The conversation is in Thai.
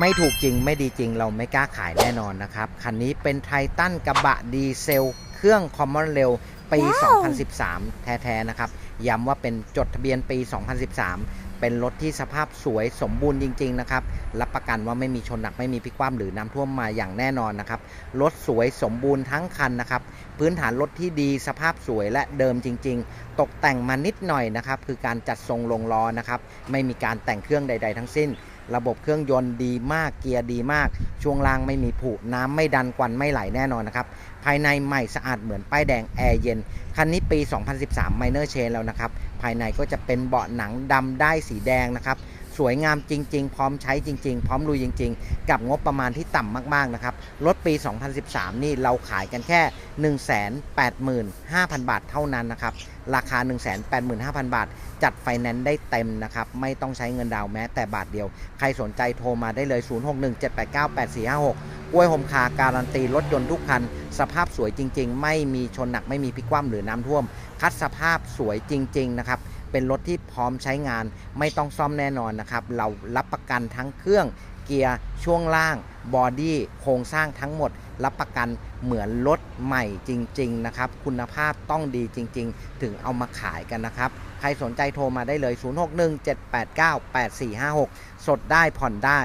ไม่ถูกจริงไม่ดีจริงเราไม่กล้าขายแน่นอนนะครับ คันนี้เป็นไททันกระบะดีเซล เครื่องคอมมอนเรลปีว้าว2013 แท้ๆนะครับ ย้ำว่าเป็นจดทะเบียนปี 2013 เป็นรถที่สภาพสวยสมบูรณ์จริง ๆ นะครับ รับประกันว่าไม่มีชนหนักไม่มีพลิกคว่ำหรือน้ำท่วมมาอย่างแน่นอนนะครับ รถสวยสมบูรณ์ทั้งคันนะครับ พื้นฐานรถที่ดีสภาพสวยและเดิมจริง ๆ ตกแต่งมานิดหน่อยนะครับ คือการจัดทรงลงล้อนะครับ ไม่มีการแต่งเครื่องใด ๆ ทั้งสิ้น ระบบเครื่องยนต์ดีมากเกียร์ดีมาก ช่วงล่างไม่มีผุน้ำไม่ดันควันไม่ไหลแน่นอนนะครับภายในใหม่สะอาดเหมือนป้ายแดงแอร์เย็น คันนี้ปี 2013 Minor Chain แล้วนะครับ ภายในก็จะเป็นเบาะหนังดำได้สีแดงนะครับ สวยงามจริง ๆ พร้อมใช้จริง ๆ พร้อมลุยจริง ๆ กับงบประมาณที่ต่ำมาก ๆ นะครับ รถปี 2013 นี่เราขายกันแค่ 185,000 บาทเท่านั้นนะครับ ราคา 185,000 บาท จัดไฟแนนซ์ได้เต็มนะครับ ไม่ต้องใช้เงินดาวน์แม้แต่บาทเดียว ใครสนใจโทรมาได้เลย 0617898456กล้วยโฮมคาการันตีรถยนต์ทุกคัน สภาพสวยจริง ๆ ไม่มีชนหนักไม่มีพลิกคว่ำหรือน้ำท่วม คัดสภาพสวยจริง ๆ นะครับ เป็นรถที่พร้อมใช้งาน ไม่ต้องซ่อมแน่นอนนะครับ เรารับประกันทั้งเครื่องเกียร์ช่วงล่างบอดี้โครงสร้างทั้งหมด รับประกันเหมือนรถใหม่จริง ๆ นะครับ คุณภาพต้องดีจริง ๆ ถึงเอามาขายกันนะครับ ใครสนใจโทรมาได้เลย 0617898456 สดได้ผ่อนได้